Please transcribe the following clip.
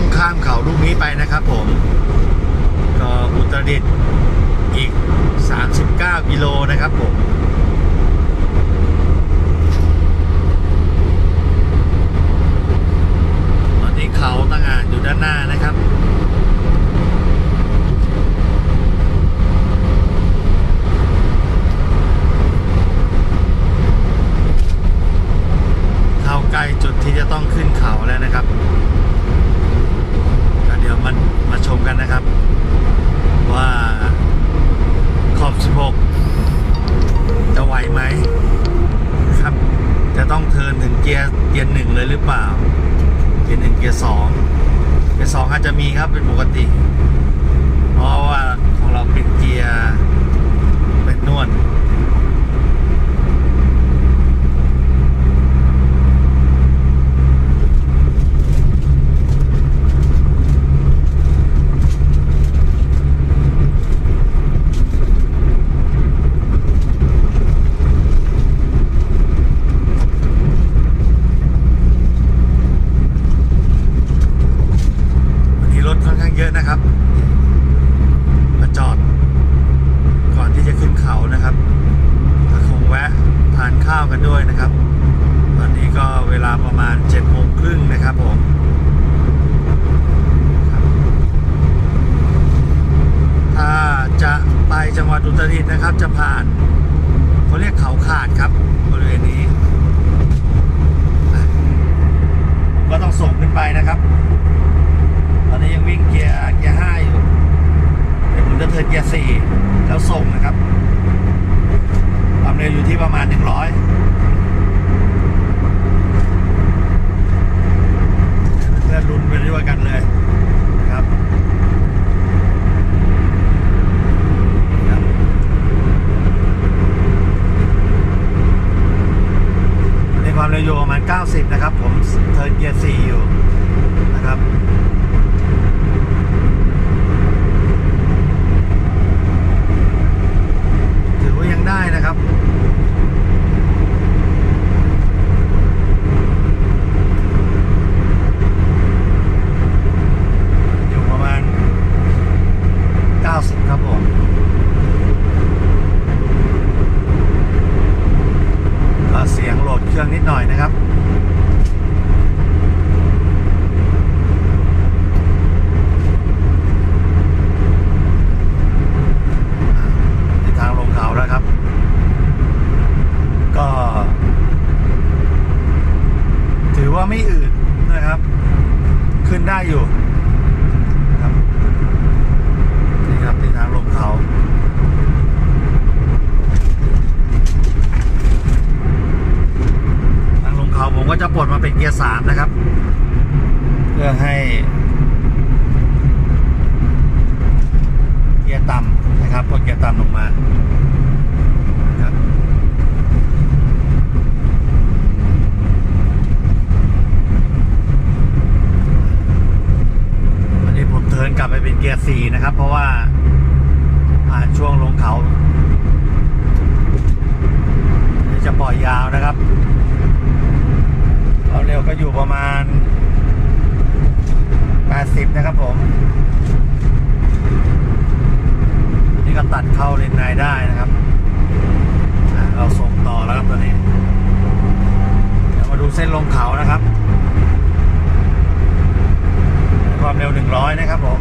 ต้องข้ามเขาลูกนี้ไปนะครับผม ก็อุตรดิตถ์อีก 39กิโลนะครับผมตอนนี้เขาตั้งงานอยู่ด้านหน้านะครับเข้าใกล้จุดที่จะต้องขึ้นเขาแล้วนะครับก็เดี๋ยวมันมา ชมกันนะครับ ว่าขอบ 16 จะไหวไหมครับ จะต้องเทินถึงเกียร์เกียร์หนึ่งเลยหรือเปล่า เกียร์หนึ่งเกียร์สองเกียร์สองอาจจะมีครับเป็นปกติ เพราะว่าของเราเป็นเกียร์เป็นนวล วันนี้รถค่อนข้างเยอะนะครับ มาจอด ก่อนที่จะขึ้นเขานะครับก็คงแวะทานข้าวกันด้วยนะครับ ตอนนี้ก็เวลาประมาณ7จ็ ดโมงครึ่งนะครับผมถ้าจะไปจังหวัดอุตรดิตถ์นะครับ จะผ่านเขาเรียกเขาขาดครับบริเวณนี้ก็ต้องส่งขึ้นไปนะครับ ตอนนี้ยังวิ่งเกียร์เกียร์ห้าอยู่เดี๋ยวผมจะเทิร์นเกียร์สี่แล้วส่งนะครับความเร็วอยู่ที่ประมาณหนึ่งร้อยเพื่อนลุ้นไปด้วยกันเลยนะครับครับตอนนี้ความ เร็วอยู่ประมาณ 90 นะครับ ผมเทิร์นเกียร์สี่อยู่นะครับ ถือว่ายังได้นะครับ อยู่ประมาณ 90 ครับผม ก็เสียงโหลดเครื่องนิดหน่อยนะครับ ในทางลงเขาแล้วครับ ก็ ถือว่าไม่อืดนะครับ ขึ้นได้อยู่ครับนี่ครับในทางลงเขา ทางลงเขาผม ก็จะปลดมาเป็นเกียร์สามนะครับ เพื่อให้ เกียร์ต่ำนะครับกดเกียร์ต่ำลงมาครับวันนี้ผมเทิร์นกลับไปเป็นเกียร์สี่นะครับ เพราะว่าผ่านช่วงลงเขาจะปล่อยยาวนะครับความเร็วก็อยู่ประมาณ 80 นะครับผม นี่ก็ตัดเข้าเลนในได้นะครับเราส่งต่อแล้วครับตอนนี้ เดี๋ยวมาดูเส้นลงเขานะครับ ความเร็ว 100 นะครับผม